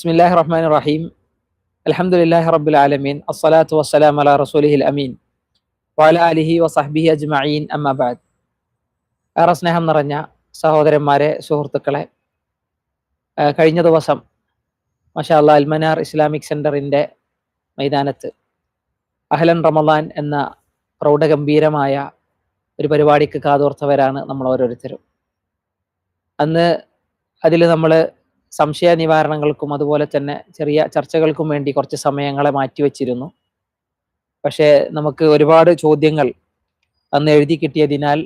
ബിസ്മില്ലാഹി റഹ്മാൻ റഹീം അൽഹംദുലില്ലാഹി റബ്ബിൽ ആലമീൻ അസ്സലാത്തു വസ്സലാം അലാ റസൂലിഹിൽ അമീൻ വഅല അലിഹി വസഹ്ബിഹി അജ്മഈൻ അമ്മാ ബഅദ് ഏറെ സ്നേഹം നിറഞ്ഞ സഹോദരന്മാരെ സുഹൃത്തുക്കളെ കഴിഞ്ഞ ദിവസം മഷാ അല്ലാ അൽമനാർ ഇസ്ലാമിക് സെന്ററിന്റെ മൈതാനത്ത് അഹലൻ റമദാൻ എന്ന പ്രൗഢഗംഭീരമായ ഒരു പരിപാടിക്ക് കാതോർത്തവരാണ് നമ്മൾ ഓരോരുത്തരും. അന്ന് അതിൽ നമ്മൾ സംശയ നിവാരണങ്ങൾക്കും അതുപോലെ തന്നെ ചെറിയ ചർച്ചകൾക്കും വേണ്ടി കുറച്ച് സമയങ്ങളെ മാറ്റിവെച്ചിരുന്നു. പക്ഷേ നമുക്ക് ഒരുപാട് ചോദ്യങ്ങൾ അന്ന് എഴുതി കിട്ടിയതിനാൽ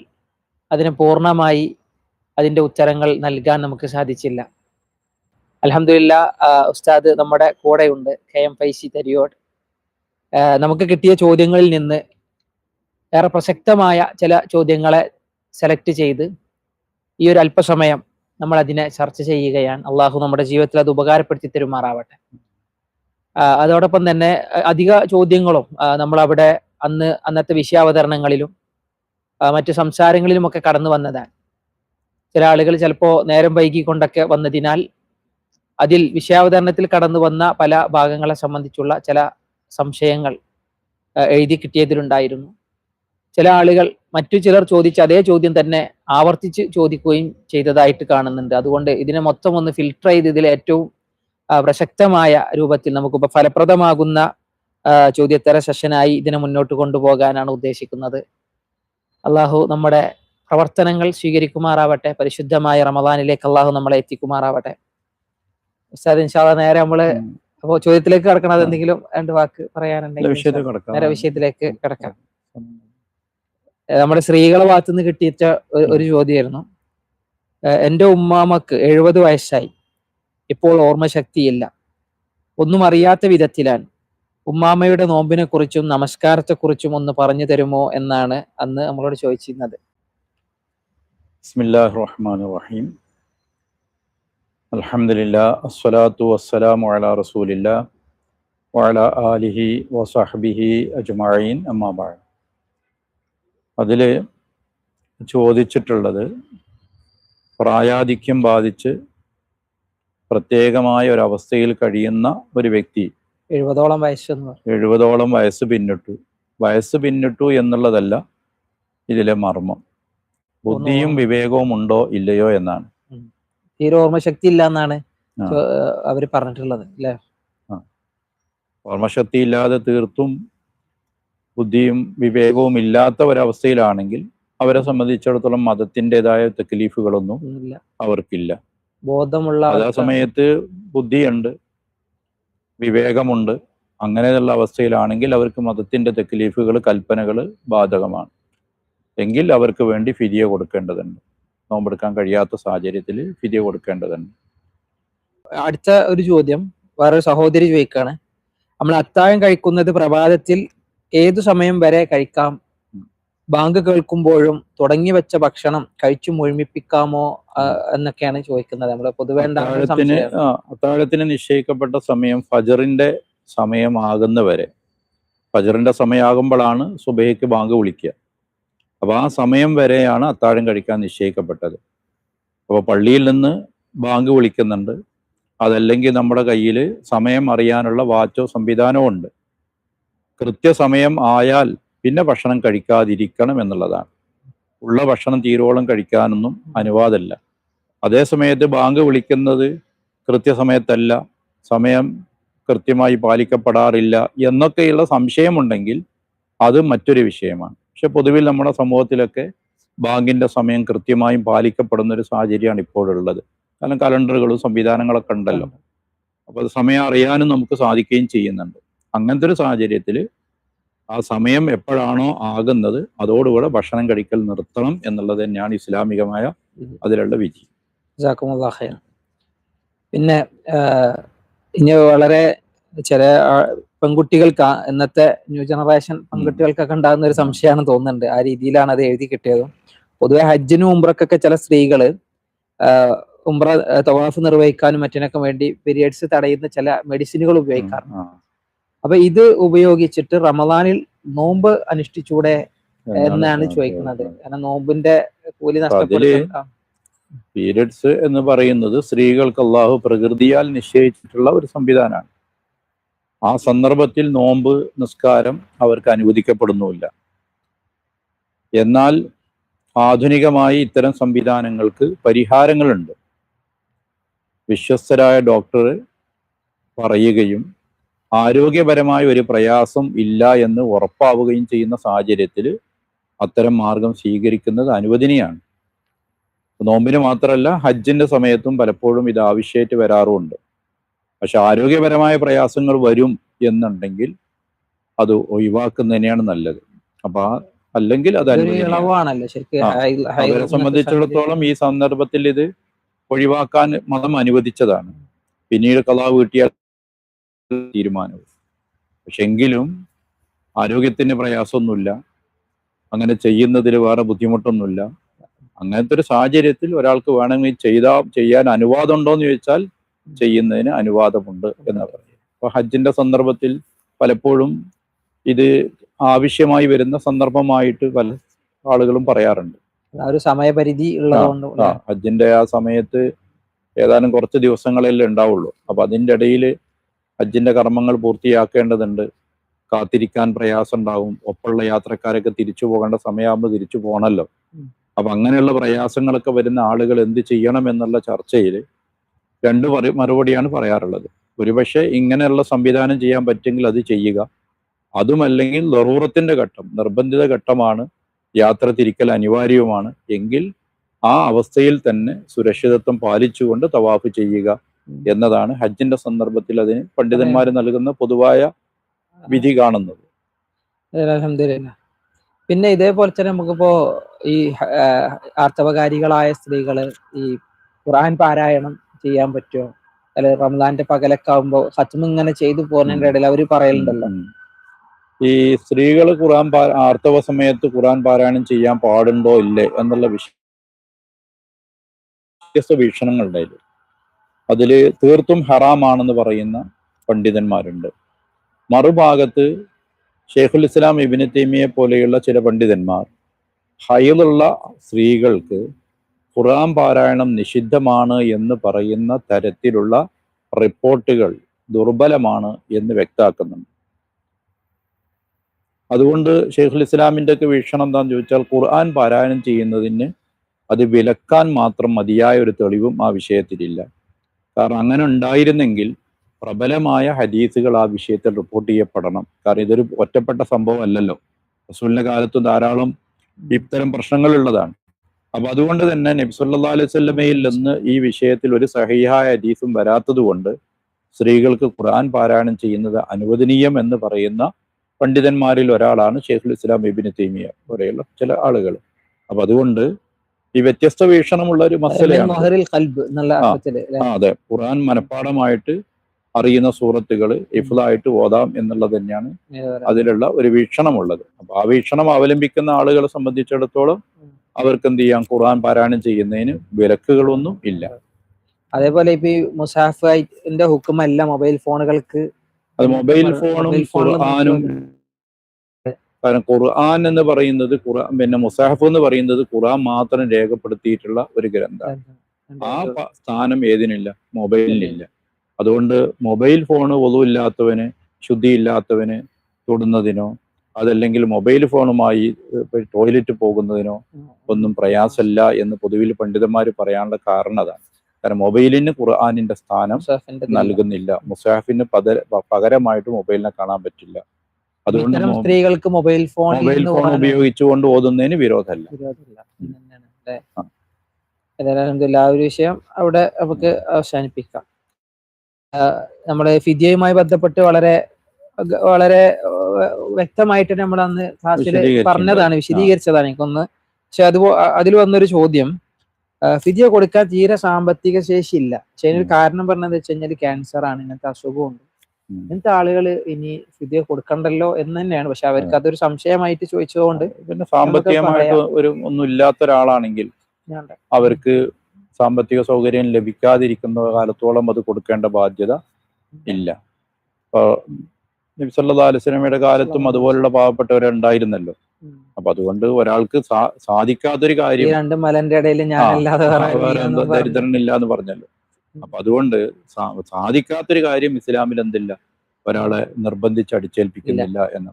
അതിന് പൂർണമായി അതിന്റെ ഉത്തരങ്ങൾ നൽകാൻ നമുക്ക് സാധിച്ചില്ല. അലഹമില്ല ഉസ്താദ് നമ്മുടെ കൂടെയുണ്ട് കെ എം ഫൈസി തരിയോട്. നമുക്ക് കിട്ടിയ ചോദ്യങ്ങളിൽ നിന്ന് ഏറെ പ്രസക്തമായ ചില ചോദ്യങ്ങളെ സെലക്ട് ചെയ്ത് ഈ ഒരു അല്പസമയം നമ്മൾ അതിനെ ചർച്ച ചെയ്യുകയാണ്. അള്ളാഹു നമ്മുടെ ജീവിതത്തിൽ അത് ഉപകാരപ്പെടുത്തി തരുമാറാവട്ടെ. അതോടൊപ്പം തന്നെ അധിക ചോദ്യങ്ങളും നമ്മൾ അവിടെ അന്ന് അന്നത്തെ വിഷയാവതരണങ്ങളിലും മറ്റു സംസാരങ്ങളിലും ഒക്കെ കടന്നു വന്നതാണ്. ചില ആളുകൾ ചിലപ്പോൾ നേരം വൈകിക്കൊണ്ടൊക്കെ വന്നതിനാൽ അതിൽ വിഷയാവതരണത്തിൽ കടന്നു വന്ന പല ഭാഗങ്ങളെ സംബന്ധിച്ചുള്ള ചില സംശയങ്ങൾ എഴുതി കിട്ടിയതിലുണ്ടായിരുന്നു. ചില ആളുകൾ മറ്റു ചിലർ ചോദിച്ച അതേ ചോദ്യം തന്നെ ആവർത്തിച്ച് ചോദിക്കുകയും ചെയ്തതായിട്ട് കാണുന്നുണ്ട്. അതുകൊണ്ട് ഇതിനെ മൊത്തം ഒന്ന് ഫിൽട്ടർ ചെയ്ത് ഇതിൽ ഏറ്റവും പ്രശക്തമായ പ്രസക്തമായ രൂപത്തിൽ നമുക്കിപ്പോൾ ഫലപ്രദമാകുന്ന ചോദ്യത്തര സെഷനായി ഇതിനെ മുന്നോട്ട് കൊണ്ടുപോകാനാണ് ഉദ്ദേശിക്കുന്നത്. അള്ളാഹു നമ്മുടെ പ്രവർത്തനങ്ങൾ സ്വീകരിക്കുമാറാവട്ടെ പരിശുദ്ധമായ റമദാനിലേക്ക് അള്ളാഹു നമ്മളെ എത്തിക്കുമാറാവട്ടെ. ഉസ്താദ് ഇൻഷാല്ല നേരെ നമ്മൾ അപ്പോ ചോദ്യത്തിലേക്ക് കടക്കണം എന്തെങ്കിലും രണ്ട് വാക്ക് പറയാനുണ്ടെങ്കിൽ നേരെ വിഷയത്തിലേക്ക് കിടക്കാം. ഏഹ് നമ്മുടെ സ്ത്രീകളെ ഭാഗത്തു നിന്ന് കിട്ടിയിട്ട ഒരു- ചോദ്യമായിരുന്നു. എന്റെ എന്റെ ഉമ്മാമക്ക് എഴുപത് വയസ്സായി. ഇപ്പോൾ ഓർമ്മശക്തിയില്ല. ഒന്നും അറിയാത്ത വിധത്തിലാണ്. ഉമ്മാമയുടെ നോമ്പിനെ കുറിച്ചും നമസ്കാരത്തെ കുറിച്ചും ഒന്ന് പറഞ്ഞു തരുമോ എന്നാണ് അന്ന് നമ്മളോട് ചോദിച്ചിരുന്നത്. ബിസ്മില്ലാഹിർ റഹ്മാനിർ റഹീം അസ്സലാത്തു വസ്സലാമു അലാ റസൂലില്ല വഅലാ ആലിഹി വസഹ്ബിഹി അജ്മഈൻ അതിൽ ചോദിച്ചിട്ടുള്ളത് പ്രായാധിക്യം ബാധിച്ച് പ്രത്യേകമായ ഒരു അവസ്ഥയിൽ കഴിയുന്ന ഒരു വ്യക്തി എഴുപതോളം വയസ്സ് എഴുപതോളം വയസ്സ് പിന്നിട്ടു. വയസ്സ് പിന്നിട്ടു എന്നുള്ളതല്ല ഇതിലെ മർമ്മം. ബുദ്ധിയും വിവേകവും ഉണ്ടോ ഇല്ലയോ എന്നാണ്. തീരെ ഓർമ്മശക്തി ഇല്ല എന്നാണ് അവർ അവർ പറഞ്ഞിട്ടുള്ളത് അല്ലേ? ഓർമ്മശക്തി ഇല്ലാതെ തീർത്തും ബുദ്ധിയും വിവേകവും ഇല്ലാത്ത ഒരവസ്ഥയിലാണെങ്കിൽ അവരെ സംബന്ധിച്ചിടത്തോളം മതത്തിന്റെതായ തെക്കലീഫുകളൊന്നും അവർക്കില്ല. ബോധമുള്ള ആ സമയത്ത് ബുദ്ധിയുണ്ട് വിവേകമുണ്ട് അങ്ങനെയുള്ള അവസ്ഥയിലാണെങ്കിൽ അവർക്ക് മതത്തിന്റെ തെക്കലീഫുകൾ കൽപ്പനകൾ ബാധകമാണ്. എങ്കിൽ അവർക്ക് വേണ്ടി ഫിരിയ കൊടുക്കേണ്ടതുണ്ട്. നോമ്പെടുക്കാൻ കഴിയാത്ത സാഹചര്യത്തിൽ ഫിരിയ കൊടുക്കേണ്ടതുണ്ട്. അടുത്ത ഒരു ചോദ്യം വേറൊരു സഹോദരി ചോദിക്കുകയാണ് നമ്മൾ അത്താഴം കഴിക്കുന്നത് പ്രഭാതത്തിൽ ഏതു സമയം വരെ കഴിക്കാം? ബാങ്ക് കേൾക്കുമ്പോഴും തുടങ്ങി വെച്ച ഭക്ഷണം കഴിച്ചു മുഴുമിപ്പിക്കാമോ എന്നൊക്കെയാണ് ചോദിക്കുന്നത്. നമ്മൾ പൊതുവെ അത്താഴത്തിന് അത്താഴത്തിന് നിശ്ചയിക്കപ്പെട്ട സമയം ഫജറിന്റെ സമയമാകുന്നവരെ. ഫജറിന്റെ സമയമാകുമ്പോഴാണ് സുബൈക്ക് ബാങ്ക് വിളിക്കുക. അപ്പോൾ ആ സമയം വരെയാണ് അത്താഴം കഴിക്കാൻ നിശ്ചയിക്കപ്പെട്ടത്. അപ്പോൾ പള്ളിയിൽ നിന്ന് ബാങ്ക് വിളിക്കുന്നുണ്ട്. അതല്ലെങ്കിൽ നമ്മുടെ കയ്യിൽ സമയം അറിയാനുള്ള വാച്ചോ സംവിധാനമോ ഉണ്ട്. കൃത്യസമയം ആയാൽ പിന്നെ ഭക്ഷണം കഴിക്കാതിരിക്കണം എന്നുള്ളതാണ്. ഉള്ള ഭക്ഷണം തീരോളം കഴിക്കാനൊന്നും അനുവാദമല്ല. അതേ സമയത്ത് ബാങ്ക് വിളിക്കുന്നത് കൃത്യസമയത്തല്ല സമയം കൃത്യമായി പാലിക്കപ്പെടാറില്ല എന്നൊക്കെയുള്ള സംശയമുണ്ടെങ്കിൽ അത് മറ്റൊരു വിഷയമാണ്. പക്ഷെ പൊതുവിൽ നമ്മുടെ സമൂഹത്തിലൊക്കെ ബാങ്കിന്റെ സമയം കൃത്യമായും പാലിക്കപ്പെടുന്ന ഒരു സാഹചര്യമാണ് ഇപ്പോഴുള്ളത്. കാരണം കലണ്ടറുകളും സംവിധാനങ്ങളൊക്കെ ഉണ്ടല്ലോ. അപ്പോൾ അത് സമയം അറിയാനും നമുക്ക് സാധിക്കുകയും ചെയ്യുന്നുണ്ട്. അങ്ങനത്തെ ഒരു സാഹചര്യത്തിൽ ആ സമയം എപ്പോഴാണോ ആകുന്നത് അതോടുകൂടെ ഭക്ഷണം കഴിക്കൽ നിർത്തണം എന്നുള്ളത് തന്നെയാണ് ഇസ്ലാമികമായ അതിലുള്ള വിധി. പിന്നെ ഇനി വളരെ ചില പെൺകുട്ടികൾക്ക് ഇന്നത്തെ ന്യൂ ജനറേഷൻ പെൺകുട്ടികൾക്കൊക്കെ ഉണ്ടാകുന്ന ഒരു സംശയമാണ് തോന്നുന്നുണ്ട്. ആ രീതിയിലാണ് അത് എഴുതി കിട്ടിയതും. പൊതുവെ ഹജ്ജിനും ഉംറക്കൊക്കെ ചില സ്ത്രീകൾ ആഹ്, ഉംറ തവാഫ് നിർവഹിക്കാനും മറ്റിനൊക്കെ വേണ്ടി പീരിയഡ്സ് തടയുന്ന ചില മെഡിസിനുകൾ ഉപയോഗിക്കാറുണ്ട്. അപ്പൊ ഇത് ഉപയോഗിച്ചിട്ട് റമദാനിൽ നോമ്പ് അനുഷ്ഠിച്ചൂടെ എന്നാണ് ചോദിക്കുന്നത്. കാരണം നോമ്പിന്റെ കൂലി അതിൽ പീരിയഡ്സ് എന്ന് പറയുന്നത് സ്ത്രീകൾക്ക് അള്ളാഹു പ്രകൃതിയാൽ നിശ്ചയിച്ചിട്ടുള്ള ഒരു സംവിധാനമാണ്. ആ സന്ദർഭത്തിൽ നോമ്പ് നിസ്കാരം അവർക്ക് അനുവദിക്കപ്പെടുന്നുമില്ല. എന്നാൽ ആധുനികമായി ഇത്തരം സംവിധാനങ്ങൾക്ക് പരിഹാരങ്ങളുണ്ട്. വിശ്വസ്തരായ ഡോക്ടർ പറയുകയും ആരോഗ്യപരമായ ഒരു പ്രയാസം ഇല്ല എന്ന് ഉറപ്പാവുകയും ചെയ്യുന്ന സാഹചര്യത്തിൽ അത്തരം മാർഗം സ്വീകരിക്കുന്നത് അനുവദനീയാണ്. നോമ്പിന് മാത്രമല്ല ഹജ്ജിന്റെ സമയത്തും പലപ്പോഴും ഇത് ആവശ്യമായിട്ട് വരാറുമുണ്ട്. പക്ഷെ ആരോഗ്യപരമായ പ്രയാസങ്ങൾ വരും എന്നുണ്ടെങ്കിൽ അത് ഒഴിവാക്കുന്നതിനെയാണ് നല്ലത്. അപ്പൊ അല്ലെങ്കിൽ അത് അവരെ സംബന്ധിച്ചിടത്തോളം ഈ സന്ദർഭത്തിൽ ഇത് ഒഴിവാക്കാൻ മതം അനുവദിച്ചതാണ്. പിന്നീട് കലാ വീട്ടിയാൽ തീരുമാനവും. പക്ഷെങ്കിലും ആരോഗ്യത്തിന് പ്രയാസമൊന്നുമില്ല. അങ്ങനെ ചെയ്യുന്നതിൽ വേറെ ബുദ്ധിമുട്ടൊന്നുമില്ല. അങ്ങനത്തെ ഒരു സാഹചര്യത്തിൽ ഒരാൾക്ക് വേണമെങ്കിൽ ചെയ്താ ചെയ്യാൻ അനുവാദം ഉണ്ടോ എന്ന് ചോദിച്ചാൽ ചെയ്യുന്നതിന് അനുവാദമുണ്ട് എന്നാണ് പറയുന്നത്. അപ്പൊ ഹജ്ജിന്റെ സന്ദർഭത്തിൽ പലപ്പോഴും ഇത് ആവശ്യമായി വരുന്ന സന്ദർഭമായിട്ട് പല ആളുകളും പറയാറുണ്ട്. ഒരു സമയപരിധി ഉള്ളതുകൊണ്ട് ഹജ്ജിന്റെ ആ സമയത്ത് ഏതാനും കുറച്ച് ദിവസങ്ങളല്ലേ ഉണ്ടാവുള്ളൂ. അപ്പൊ അതിന്റെ ഇടയിൽ ഹജ്ജിന്റെ കർമ്മങ്ങൾ പൂർത്തിയാക്കേണ്ടതുണ്ട്. കാത്തിരിക്കാൻ പ്രയാസം ഉണ്ടാവും ഒപ്പമുള്ള യാത്രക്കാരൊക്കെ തിരിച്ചു പോകേണ്ട സമയമാകുമ്പോൾ തിരിച്ചു പോകണമല്ലോ ഉം. അപ്പൊ അങ്ങനെയുള്ള പ്രയാസങ്ങളൊക്കെ വരുന്ന ആളുകൾ എന്ത് ചെയ്യണം എന്നുള്ള ചർച്ചയിൽ രണ്ട് പറ- മറുപടിയാണ് പറയാറുള്ളത്. ഒരുപക്ഷെ ഇങ്ങനെയുള്ള സംവിധാനം ചെയ്യാൻ പറ്റുമെങ്കിൽ അത് ചെയ്യുക. അതുമല്ലെങ്കിൽ ലറൂറത്തിന്റെ ഘട്ടം നിർബന്ധിത ഘട്ടമാണ്. യാത്ര തിരിക്കൽ അനിവാര്യവുമാണ്. എങ്കിൽ ആ അവസ്ഥയിൽ തന്നെ സുരക്ഷിതത്വം പാലിച്ചുകൊണ്ട് തവാഫ് ചെയ്യുക. എന്നതാണ് ഹജ്ജിന്റെ സന്ദർഭത്തിൽ അതിന് പണ്ഡിതന്മാർ നൽകുന്ന പൊതുവായ വിധി കാണുന്നത്. പിന്നെ ഇതേപോലെ തന്നെ നമുക്കിപ്പോ ഈ ആർത്തവകാരികളായ സ്ത്രീകൾ ഈ ഖുറാൻ പാരായണം ചെയ്യാൻ പറ്റുമോ അല്ലെ റംസാന്റെ പകലൊക്കെ ആവുമ്പോ ഹത്മ ഇങ്ങനെ ചെയ്തു പോകുന്നതിന്റെ ഇടയിൽ അവർ പറയലുണ്ടല്ലോ. ഈ സ്ത്രീകൾ ഖുറാൻ ആർത്തവ സമയത്ത് ഖുറാൻ പാരായണം ചെയ്യാൻ പാടുണ്ടോ ഇല്ലേ എന്നുള്ള വിഷയം വ്യത്യസ്ത അതിൽ തീർത്തും ഹറാമാണെന്ന് പറയുന്ന പണ്ഡിതന്മാരുണ്ട്. മറുഭാഗത്ത് ഷെയ്ഖുൽ ഇസ്ലാം ഇബിന് തീമിയെ പോലെയുള്ള ചില പണ്ഡിതന്മാർ ഹൈലുള്ള സ്ത്രീകൾക്ക് ഖുറാൻ പാരായണം നിഷിദ്ധമാണ് എന്ന് പറയുന്ന തരത്തിലുള്ള റിപ്പോർട്ടുകൾ ദുർബലമാണ് എന്ന് വ്യക്താക്കുന്നുണ്ട്. അതുകൊണ്ട് ഷെയ്ഖുൽ ഇസ്ലാമിന്റെ ഒക്കെ വീക്ഷണം എന്താന്ന് ചോദിച്ചാൽ ഖുർആൻ പാരായണം ചെയ്യുന്നതിന് അത് വിലക്കാൻ മാത്രം മതിയായ ഒരു തെളിവും ആ വിഷയത്തിലില്ല. കാരണം അങ്ങനെ ഉണ്ടായിരുന്നെങ്കിൽ പ്രബലമായ ഹദീസുകൾ ആ വിഷയത്തിൽ റിപ്പോർട്ട് ചെയ്യപ്പെടണം. കാരണം ഇതൊരു ഒറ്റപ്പെട്ട സംഭവം അല്ലല്ലോ. റസൂലിന്റെ കാലത്ത് ധാരാളം ഇത്തരം പ്രശ്നങ്ങളുള്ളതാണ്. അപ്പൊ അതുകൊണ്ട് തന്നെ നബ്സല്ലാ അലൈഹി സ്വല്ലമയിൽ നിന്ന് ഈ വിഷയത്തിൽ ഒരു സഹിഹായ ഹദീസും വരാത്തത് കൊണ്ട് സ്ത്രീകൾക്ക് ഖുർആൻ പാരായണം ചെയ്യുന്നത് അനുവദനീയം എന്ന് പറയുന്ന പണ്ഡിതന്മാരിൽ ഒരാളാണ് ഷെയ്ഖുൽ ഇസ്ലാം ഇബിന് തൈമിയ പോലെയുള്ള ചില ആളുകൾ. അപ്പൊ അതുകൊണ്ട് ഈ വ്യത്യസ്ത വീക്ഷണമുള്ള ഒരു മസലയാണ്. അതെ. ഖുർആൻ മനഃപ്പാടമായിട്ട് അറിയുന്ന സൂറത്തുകൾ ഇഫ്ലായിട്ട് ഓതാം എന്നുള്ളത് തന്നെയാണ് അതിലുള്ള ഒരു വീക്ഷണമുള്ളത്. അപ്പൊ ആ വീക്ഷണം അവലംബിക്കുന്ന ആളുകളെ സംബന്ധിച്ചിടത്തോളം അവർക്ക് എന്ത് ചെയ്യാം? ഖുർആൻ പാരായണം ചെയ്യുന്നതിന് വിലക്കുകളൊന്നും ഇല്ല. അതേപോലെ ഇപ്പൊ ഈ മുസാഫിന്റെ ഹുക്കുമല്ല മൊബൈൽ ഫോണുകൾക്ക് അത് മൊബൈൽ ഫോണും ഖുർആാനും കാരണം ഖുർആൻ എന്ന് പറയുന്നത് ഖുർആൻ പിന്നെ മുസാഹഫ് എന്ന് പറയുന്നത് ഖുർആൻ മാത്രം രേഖപ്പെടുത്തിയിട്ടുള്ള ഒരു ഗ്രന്ഥം. ആ സ്ഥാനം ഏതിനില്ല? മൊബൈലിനില്ല. അതുകൊണ്ട് മൊബൈൽ ഫോണ് ഒതുവില്ലാത്തവന് ശുദ്ധിയില്ലാത്തവന് തൊടുന്നതിനോ അതല്ലെങ്കിൽ മൊബൈൽ ഫോണുമായി ടോയ്ലറ്റ് പോകുന്നതിനോ ഒന്നും പ്രയാസമില്ല എന്ന് പൊതുവിൽ പണ്ഡിതന്മാർ പറയാനുള്ള കാരണം അതാണ്. കാരണം മൊബൈലിന് ഖുർആാനിന്റെ സ്ഥാനം നൽകുന്നില്ല. മുസാഫിന് പകരമായിട്ട് മൊബൈലിനെ കാണാൻ പറ്റില്ല. അതുകൊണ്ട് സ്ത്രീകൾക്ക് മൊബൈൽ ഫോൺ മൊബൈൽ ഫോൺ ഉപയോഗിച്ചുകൊണ്ട് ഓതുന്നതിന് വിരോധമല്ല. ഏതായാലും അൽഹംദുലില്ലാ, ആ ഒരു വിഷയം അവിടെ നമുക്ക് അവസാനിപ്പിക്കാം. നമ്മുടെ ഫിദിയയുമായി ബന്ധപ്പെട്ട് വളരെ വളരെ വ്യക്തമായിട്ട് നമ്മൾ അന്ന് ക്ലാസ്സിൽ പറഞ്ഞതാണ് വിശദീകരിച്ചതാണ് എനിക്കൊന്ന്. പക്ഷെ അത് അതിൽ വന്നൊരു ചോദ്യം. ഫിദ്യ കൊടുക്കാൻ തീരെ സാമ്പത്തിക ശേഷി ഇല്ല. പക്ഷെ അതിനൊരു കാരണം പറഞ്ഞത് വെച്ച് കഴിഞ്ഞാൽ ക്യാൻസർ ആണ്. ഇങ്ങനത്തെ അസുഖമുണ്ട്. ഇങ്ങനത്തെ ആളുകൾ ഇനി ഫിദിയ കൊടുക്കണ്ടല്ലോ എന്ന് തന്നെയാണ്. പക്ഷെ അവർക്ക് അതൊരു സംശയമായിട്ട് ചോദിച്ചതുകൊണ്ട് പിന്നെ സാമ്പത്തികമായിട്ട് ഒരു ഒന്നും ഇല്ലാത്ത ഒരാളാണെങ്കിൽ അവർക്ക് സാമ്പത്തിക സൗകര്യം ലഭിക്കാതിരിക്കുന്ന കാലത്തോളം അത് കൊടുക്കേണ്ട ബാധ്യത ഇല്ല. നബി വസല്ലമയുടെ കാലത്തും അതുപോലുള്ള പാവപ്പെട്ടവരുണ്ടായിരുന്നല്ലോ. അപ്പൊ അതുകൊണ്ട് ഒരാൾക്ക് സാധിക്കാത്തൊരു കാര്യം രണ്ട് മലന്റെ ഇടയിൽ പറഞ്ഞു. ദരിദ്രനില്ല എന്ന് പറഞ്ഞല്ലോ. അപ്പൊ അതുകൊണ്ട് സാധിക്കാത്തൊരു കാര്യം ഇസ്ലാമിൽ എന്തില്ല? ഒരാളെ നിർബന്ധിച്ച് അടിച്ചേൽപ്പിക്കുന്നില്ല എന്ന്.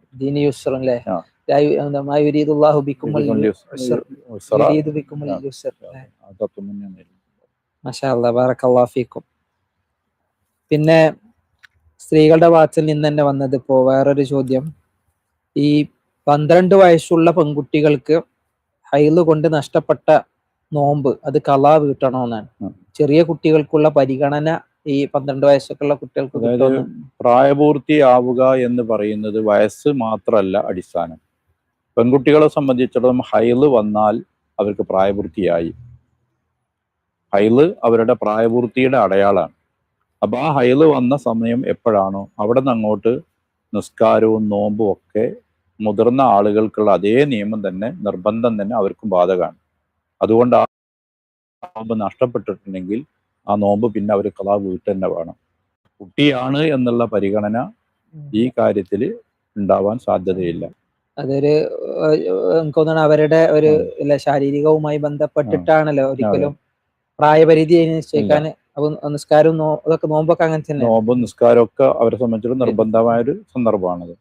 പിന്നെ സ്ത്രീകളുടെ ഭാഗത്തിൽ നിന്ന് തന്നെ വന്നത് ഇപ്പോ വേറൊരു ചോദ്യം. ഈ പന്ത്രണ്ട് വയസ്സുള്ള പെൺകുട്ടികൾക്ക് ഹൈൽ കൊണ്ട് നഷ്ടപ്പെട്ട നോമ്പ്. അത് കലാ വീട്ടണമെന്നാണ് ചെറിയ കുട്ടികൾക്കുള്ള പരിഗണന ഈ പന്ത്രണ്ട് വയസ്സൊക്കെയുള്ള കുട്ടികൾക്ക് പ്രായപൂർത്തിയാവുക എന്ന് പറയുന്നത് വയസ്സ് മാത്രമല്ല അടിസ്ഥാനം. പെൺകുട്ടികളെ സംബന്ധിച്ചിടത്തോളം ഹൈൽ വന്നാൽ അവർക്ക് പ്രായപൂർത്തിയായി. ഹൈൽ അവരുടെ പ്രായപൂർത്തിയുടെ അടയാളാണ്. അപ്പൊ ആ ഹൈൽ വന്ന സമയം എപ്പോഴാണോ അവിടെ നിന്ന് അങ്ങോട്ട് നിസ്കാരവും നോമ്പും ഒക്കെ മുതിർന്ന ആളുകൾക്കുള്ള അതേ നിയമം തന്നെ നിർബന്ധം തന്നെ അവർക്കും ബാധകമാണ്. അതുകൊണ്ട് ആ നോമ്പ് നഷ്ടപ്പെട്ടിട്ടുണ്ടെങ്കിൽ ആ നോമ്പ് പിന്നെ അവർ കലാ വീട്ട് തന്നെ വേണം. കുട്ടിയാണ് എന്നുള്ള പരിഗണന ഈ കാര്യത്തിൽ ഉണ്ടാവാൻ സാധ്യതയില്ല. അതൊരു എനിക്ക് തോന്നുന്നു അവരുടെ ഒരു ശാരീരികവുമായി ബന്ധപ്പെട്ടിട്ടാണല്ലോ ഒരിക്കലും പ്രായപരിധി നിശ്ചയിക്കാൻ അപ്പൊ നിസ്കാരവും നോമ്പൊക്കെ അങ്ങനെ തന്നെ നോമ്പും നിസ്കാരമൊക്കെ അവരെ സംബന്ധിച്ചിടത്തോളം നിർബന്ധമായ ഒരു സന്ദർഭമാണത്.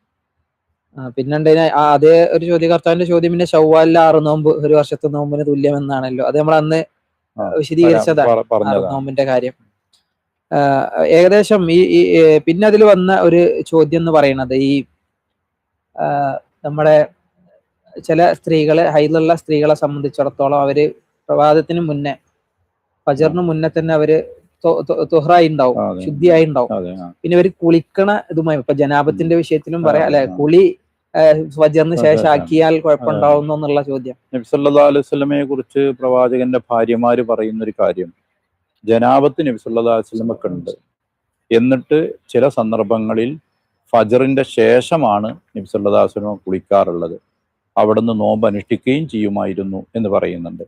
പിന്നെ അതേ ഒരു ചോദ്യകർത്താവിന്റെ ചോദ്യം പിന്നെ ചൊവ്വാലിലെ ആറ് നോമ്പ് ഒരു വർഷത്തെ നോമ്പിന് തുല്യമെന്നാണല്ലോ. അത് നമ്മൾ അന്ന് വിശദീകരിച്ചതാണ് നോമ്പിന്റെ കാര്യം. ഏകദേശം ഈ പിന്നെ അതിൽ വന്ന ഒരു ചോദ്യം എന്ന് പറയുന്നത് ഈ നമ്മുടെ ചില സ്ത്രീകളെ ഹൈലുള്ള സ്ത്രീകളെ സംബന്ധിച്ചിടത്തോളം അവർ പ്രഭാതത്തിന് മുന്നേ ഫജറിന് മുന്നേ തന്നെ അവർ തുഹറായി ഉണ്ടാവും. ശുദ്ധിയായി ഉണ്ടാവും പിന്നെ ഇവർ കുളിക്കണ ഇതുമായി ഇപ്പൊ ജനാപത്തിന്റെ വിഷയത്തിലും പറയാം അല്ലെ? കുളി വജറിന് ശേഷം ആക്കിയാൽ കുഴപ്പമുണ്ടാവുന്നു എന്നുള്ള ചോദ്യം. നബി കുറിച്ച് പ്രവാചകന്റെ ഭാര്യമാര് പറയുന്ന ഒരു കാര്യം. ജനാപത്ത് നബി ഉണ്ട്. എന്നിട്ട് ചില സന്ദർഭങ്ങളിൽ ഫജറിന്റെ ശേഷമാണ് നബി കുളിക്കാറുള്ളത്. അവിടുന്ന് നോമ്പ് അനുഷ്ഠിക്കുകയും ചെയ്യുമായിരുന്നു എന്ന് പറയുന്നുണ്ട്.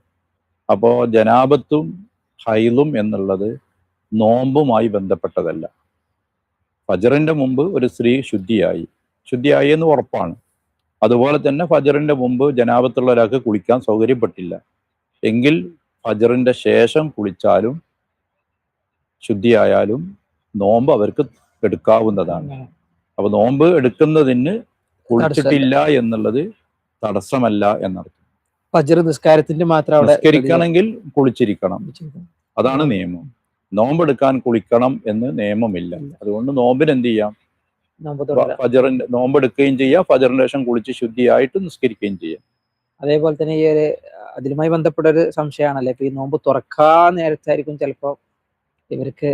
അപ്പോൾ ജനാപത്തും ഹൈലും എന്നുള്ളത് നോമ്പുമായി ബന്ധപ്പെട്ടതല്ല. ഫജറിന്റെ മുമ്പ് ഒരു സ്ത്രീ ശുദ്ധിയായി. ശുദ്ധിയായി എന്ന് ഉറപ്പാണ്. അതുപോലെ തന്നെ ഫജറിന്റെ മുമ്പ് ജനാപത്തുള്ള ഒരാൾക്ക് കുളിക്കാൻ സൗകര്യപ്പെട്ടില്ല. എങ്കിൽ ഫജറിന്റെ ശേഷം കുളിച്ചാലും ശുദ്ധിയായാലും നോമ്പ് അവർക്ക് എടുക്കാവുന്നതാണ്. അപ്പൊ നോമ്പ് എടുക്കുന്നതിന് കുളിച്ചിട്ടില്ല എന്നുള്ളത് തടസ്സമല്ല എന്നർത്ഥം. ഫജർ നിസ്കാരത്തിന്റെ മാത്രം നിസ്കരിക്കണമെങ്കിൽ കുളിച്ചിരിക്കണം. അതാണ് നിയമം. നോമ്പെടുക്കാൻ കുളിക്കണം എന്ന് നിയമമില്ല. അതുകൊണ്ട് നോമ്പിന് എന്ത് ചെയ്യാം. ഫജറിന്റെ നോമ്പെടുക്കുകയും ചെയ്യാം ഫജറിന്റെ ശേഷം കുളിച്ച് ശുദ്ധിയായിട്ട് നിസ്കരിക്കുകയും ചെയ്യാം. അതേപോലെ തന്നെ ഈ ഒരു അതിലുമായി ബന്ധപ്പെട്ട ഒരു സംശയമാണല്ലേ? ഇപ്പൊ ഈ നോമ്പ് തുറക്കാൻ നേരത്തായിരിക്കും ചിലപ്പോ ഇവർക്ക്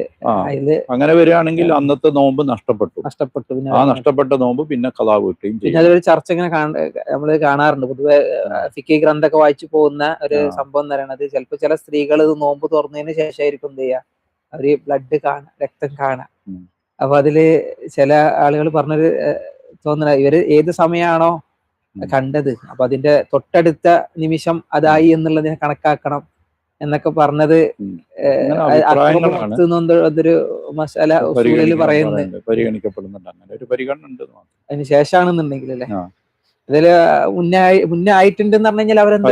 അതിൽ അങ്ങനെ വരികയാണെങ്കിൽ അന്നത്തെ നോമ്പ് നഷ്ടപ്പെട്ടു. നഷ്ടപ്പെട്ടു. പിന്നെ ആ നഷ്ടപ്പെട്ട നോമ്പ് പിന്നെ കഥാ വീട്ടുകയും പിന്നെ ചെയ്യും. അതൊരു ചർച്ച ഇങ്ങനെ നമ്മൾ നമ്മൾ കാണാറുണ്ട്. പൊതുവെ ഫിക്കി ഗ്രന്ഥൊക്കെ വായിച്ചു പോകുന്ന ഒരു സംഭവം എന്ന് പറയുന്നത് ചിലപ്പോ ചില സ്ത്രീകൾ ഇത് നോമ്പ് തുറന്നതിന് ശേഷമായിരിക്കും എന്ത് ചെയ്യുക? അവർ ബ്ലഡ് കാണാം രക്തം കാണാം. അപ്പൊ അതിൽ ചില ആളുകൾ പറഞ്ഞൊരു തോന്നണ ഇവർ ഏത് സമയമാണോ കണ്ടത്. അപ്പൊ അതിന്റെ തൊട്ടടുത്ത നിമിഷം അതായി എന്നുള്ളതിനെ കണക്കാക്കണം എന്നൊക്കെ പറഞ്ഞത് അതൊരു മസാല ഉസൂലിൽ പറയുന്നത് പരിഗണിക്കപ്പെടുന്നുണ്ട്. അങ്ങനെ ഒരു പരിഗണന ഉണ്ട്. അതിന് ശേഷമാണെന്നുണ്ടെങ്കിൽ അല്ലേ? ആ. ഇതിൽ മുന്നേ മുന്നേ ആയിട്ടുണ്ടെന്ന് പറഞ്ഞു കഴിഞ്ഞാൽ അവരെന്താ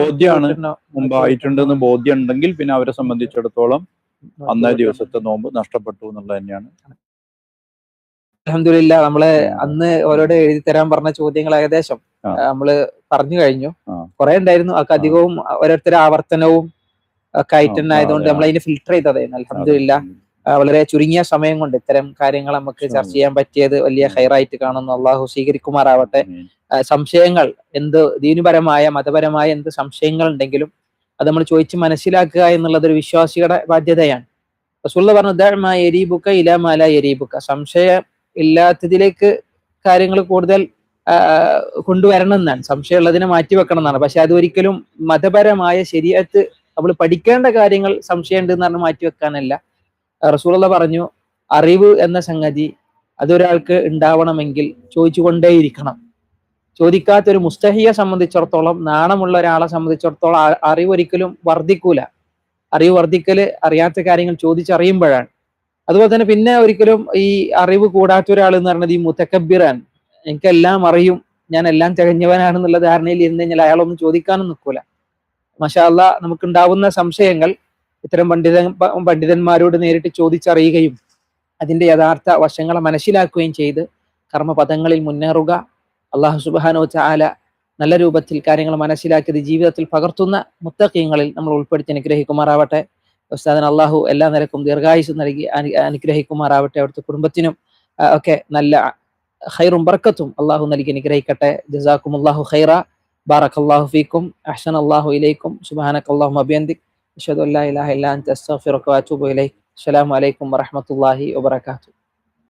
ബോധ്യമാണ്. മുമ്പായിട്ടുണ്ടെന്ന് ബോധ്യം ഉണ്ടെങ്കിൽ പിന്നെ അവരെ സംബന്ധിച്ചിടത്തോളം അന്നേ ദിവസത്തെ നോമ്പ് നഷ്ടപ്പെട്ടു എന്നുള്ളത് തന്നെയാണ്. അലഹമില്ല നമ്മൾ അന്ന് ഓരോട് എഴുതി തരാൻ പറഞ്ഞ ചോദ്യങ്ങൾ ഏകദേശം നമ്മൾ പറഞ്ഞു കഴിഞ്ഞു. കൊറേ ഉണ്ടായിരുന്നു. അതൊക്കെ അധികവും ഓരോരുത്തരുടെ ആവർത്തനവും ഒക്കെ ആയിട്ട് ആയതുകൊണ്ട് നമ്മൾ അതിന് ഫിൽട്ടർ ചെയ്തതായിരുന്നു. അലഹമില്ല വളരെ ചുരുങ്ങിയ സമയം കൊണ്ട് ഇത്തരം കാര്യങ്ങൾ നമുക്ക് ചർച്ച ചെയ്യാൻ പറ്റിയത് വലിയ. ഹൈറായിട്ട് കാണുന്നു. അള്ളാഹു സ്വീകരിക്കുമാറാവട്ടെ. സംശയങ്ങൾ എന്ത് ദീനുപരമായ മതപരമായ എന്ത് സംശയങ്ങൾ ഉണ്ടെങ്കിലും അത് നമ്മൾ ചോദിച്ച് മനസ്സിലാക്കുക എന്നുള്ളത് ഒരു വിശ്വാസിയുടെ ബാധ്യതയാണ്. റസൂള്ള പറഞ്ഞു "ദഅ എരീബുക്ക ഇലാ എരീബുക്ക സംശയം ഇല്ലാത്തതിലേക്ക് കാര്യങ്ങൾ കൂടുതൽ കൊണ്ടുവരണം എന്നാണ്. സംശയമുള്ളതിനെ മാറ്റി വെക്കണം എന്നാണ്. പക്ഷെ അത് ഒരിക്കലും മതപരമായ ശരിയത്ത് നമ്മൾ പഠിക്കേണ്ട കാര്യങ്ങൾ സംശയമുണ്ട് എന്ന് പറഞ്ഞ് മാറ്റി വെക്കാനല്ല. റസൂള്ള പറഞ്ഞു അറിവ് എന്ന സംഗതി അതൊരാൾക്ക് ഉണ്ടാവണമെങ്കിൽ ചോദിച്ചുകൊണ്ടേയിരിക്കണം. ചോദിക്കാത്ത ഒരു മുസ്തഹിയെ സംബന്ധിച്ചിടത്തോളം നാണമുള്ള ഒരാളെ സംബന്ധിച്ചിടത്തോളം അറിവൊരിക്കലും വർദ്ധിക്കൂല. അറിവ് വർദ്ധിക്കൽ അറിയാത്ത കാര്യങ്ങൾ ചോദിച്ചറിയുമ്പോഴാണ്. അതുപോലെ തന്നെ പിന്നെ ഒരിക്കലും ഈ അറിവ് കൂടാത്ത ഒരാൾ എന്ന് പറയുന്നത് ഈ മുത്തക്കബിറാൻ എനിക്കെല്ലാം അറിയും ഞാൻ എല്ലാം തികഞ്ഞവനാണെന്നുള്ള ധാരണയിൽ ഇരുന്ന് കഴിഞ്ഞാൽ അയാളൊന്നും ചോദിക്കാനും നിൽക്കൂല. മഷാല്ല നമുക്ക് നമുക്കുണ്ടാവുന്ന സംശയങ്ങൾ ഇത്തരം പണ്ഡിത പണ്ഡിതന്മാരോട് നേരിട്ട് ചോദിച്ചറിയുകയും അതിന്റെ യഥാർത്ഥ വശങ്ങളെ മനസ്സിലാക്കുകയും ചെയ്ത് കർമ്മപദങ്ങളിൽ മുന്നേറുക അള്ളാഹു സുബാനോ ചാല നല്ല രൂപത്തിൽ കാര്യങ്ങൾ മനസ്സിലാക്കിയത് ജീവിതത്തിൽ പകർത്തുന്ന മുത്തക്കീങ്ങളിൽ നമ്മൾ ഉൾപ്പെടുത്തി അനുഗ്രഹിക്കുമാറാവട്ടെ. ഉസ്താദിന് അള്ളാഹു എല്ലാ നിരക്കും ദീർഘായുസ് നൽകി അനു- അനുഗ്രഹിക്കുമാറാവട്ടെ അവിടുത്തെ കുടുംബത്തിനും ഒക്കെ നല്ല ഹൈറും ബർക്കത്തും അള്ളാഹു നൽകി അനുഗ്രഹിക്കട്ടെ. ജസാക്കും അള്ളാഹു ഖൈറ. ബാറക് അള്ളാഹു ഫീക്കും. അഹ്സൻ അള്ളാഹു ഇലൈക്കും. സുബാനക് അള്ളാഹു അബിയന്തിക് അഷദ് അല്ലാ ഇലാഹ ഇല്ലാ അസ്തഗ്ഫിറുക വഅതൂബു ഇലൈക്. അസ്സലാമു അലൈക്കും വറഹ്മത്തുള്ളാഹി വബറകാതുഹു.